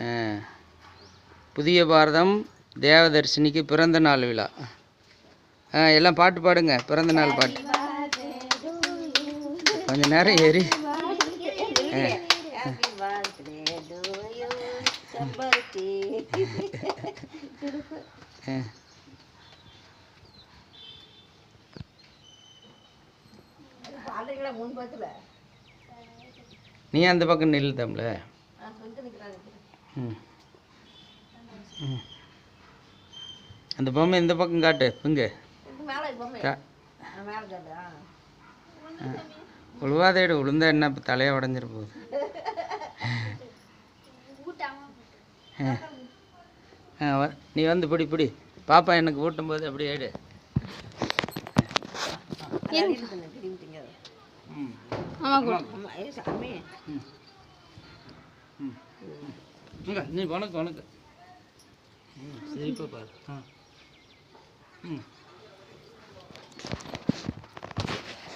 ஆ. புதிய பாரதம் தேவதர்ஷினிக்கு பிறந்த நாள் விழா. ஆ எல்லாம் பாட்டு பாடுங்க பிறந்த நாள் பாட்டு. கொஞ்ச நேரம் ஏறி. நீ அந்த பக்கம் நில்லு தம்ல நான் சொல்லிட்டு நிற்கிறாங்க ம் ம். அந்த பொம்மை இந்த பக்கம் காட்டு இங்க. இது மேலே பொம்மை. கா மேலே கேட்டா உழுவாதேடு உளுந்தா என்ன இப்போ தலையை உடஞ்சிட போகுது? நீ வந்து பிடி பிடி. பாப்பா எனக்கு ஊட்டும் போது அப்படியே ஏடு ம். ஆமாம் ஏ சாமி. இங்க, நீ உனக்கு உனக்கு ம் சரிப்பா பாரு. ஆ. ம்.